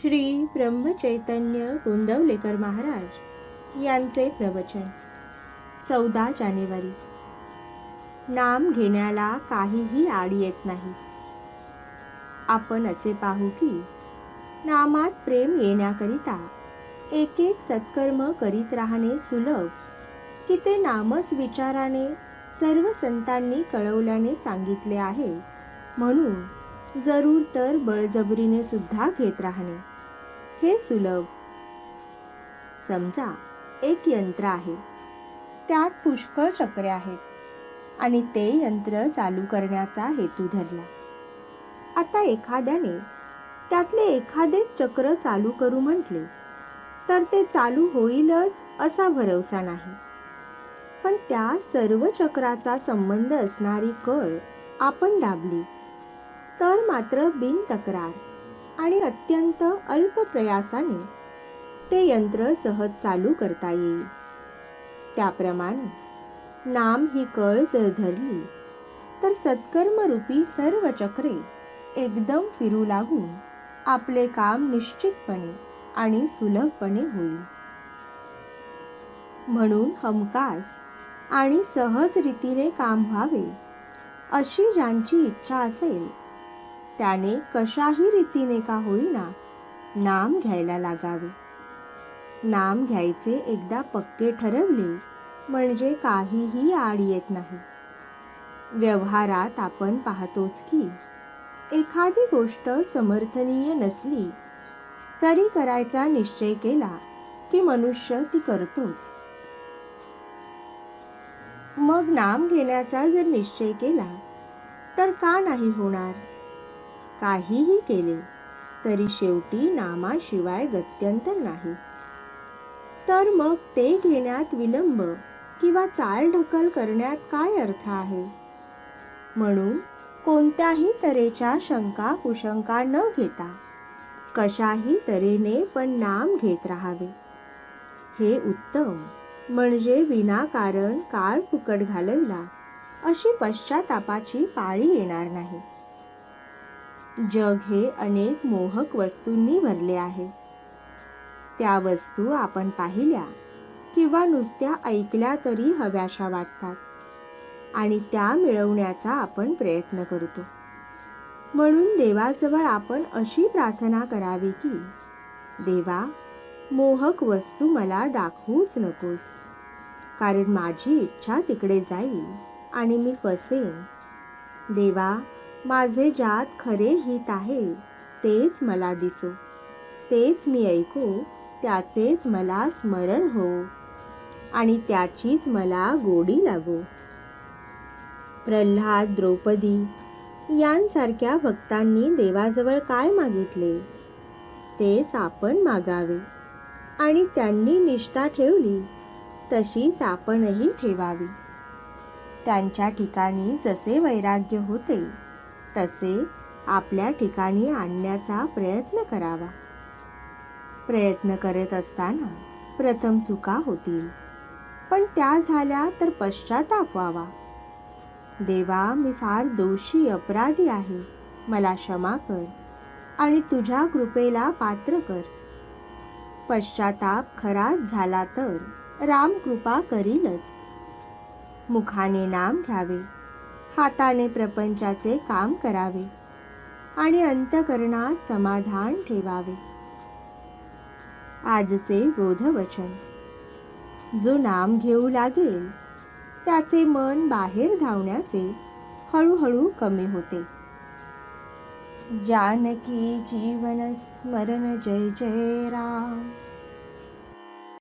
श्री ब्रह्मचैतन्य गोंदवलेकर महाराज यांचे प्रवचन. चौदा जानेवारी. नाम घेण्याला काहीही आड येत नाही. आपण असे पाहू की नामात प्रेम येण्याकरिता एक एक सत्कर्म करीत राहणे सुलभ की ते नामच विचाराने सर्व संतांनी कळवल्याने सांगितले आहे म्हणून जरूर तर बळजबरीने सुद्धा घेत राहणे. हे सुलभ. समजा एक यंत्र आहे. त्यात पुष्कळ चक्रे आहेत आणि ते यंत्र चालू करण्याचा हेतू धरला. आता एखाद्याने त्यातले एखादे चक्र चालू करू म्हटले तर ते चालू होईलच असा भरवसा नाही. पण त्या सर्व चक्राचा संबंध असणारी कळ आपण दाबली तर मात्र बिन तक्रार आणि अत्यंत अल्प प्रयासाने ते यंत्र सहज चालू करता येईल. त्याप्रमाणे नाम ही कळ जर धरली तर सत्कर्मरूपी सर्व चक्रे एकदम फिरू लागून आपले काम निश्चितपणे आणि सुलभपणे होईल. म्हणून हमखास आणि सहज रीतीने काम व्हावे अशी ज्यांची इच्छा असेल त्याने कशाही रीतीने का होईना नाम घ्यायला लागावे. नाम घ्यायचे एकदा पक्के ठरवले म्हणजे काहीही आड येत नाही. व्यवहारात आपण पाहतोच की एखादी गोष्ट समर्थनीय नसली तरी करायचा निश्चय केला की मनुष्य ती करतोच. मग नाम घेण्याचा जर निश्चय केला तर का नाही होणार? काहीही केले तरी शेवटी नामाशिवाय गत्यंतर नाही. तर मग ते घेण्यात विलंब किंवा चालढकल करण्यात काय अर्थ आहे? म्हणून कोणत्याही तऱ्हेच्या शंका कुशंका न घेता कशाही तऱ्हेने पण नाम घेत राहावे. हे उत्तम म्हणजे विनाकारण काळ फुकट घालविला अशी पश्चातापाची पाळी येणार नाही. जग हे अनेक मोहक वस्तूंनी भरले आहे. त्या वस्तू आपण पाहिल्या किंवा नुसत्या ऐकल्या तरी हव्याशा वाटतात आणि त्या मिळवण्याचा आपण प्रयत्न करतो. म्हणून देवाजवळ आपण अशी प्रार्थना करावी की देवा मोहक वस्तू मला दाखवूच नकोस कारण माझी इच्छा तिकडे जाईल आणि मी फसेन. देवा माझे ज्यात खरे हित आहे तेच मला दिसो. तेच मी ऐकू त्याचेच मला स्मरण हो. आणि त्याचीच मला गोडी लागो. प्रल्हाद द्रौपदी यांसारख्या भक्तांनी देवाजवळ काय मागितले? तेच आपण मागावे. आणि त्यांनी निष्ठा ठेवली तशीच आपणही ठेवावी. त्यांच्या ठिकाणी जसे वैराग्य होते तसे आपल्या ठिकाणी आणण्याचा प्रयत्न करावा. प्रयत्न करत असताना प्रथम चुका होतील. पण त्या झाल्या तर पश्चाताप व्हावा. देवा मी फार दोषी अपराधी आहे. मला क्षमा कर आणि तुझ्या कृपेला पात्र कर. पश्चाताप खराच झाला तर राम कृपा करीलच. मुखाने नाम घ्यावे. हाताने प्रपंचाचे काम करावे आणि अंतकरणात समाधान ठेवावे. आजचे बोधवचन. जो नाम घेऊ लागेल त्याचे मन बाहेर धावण्याचे हळूहळू कमी होते. जानकी जीवन स्मरण जय जय राम.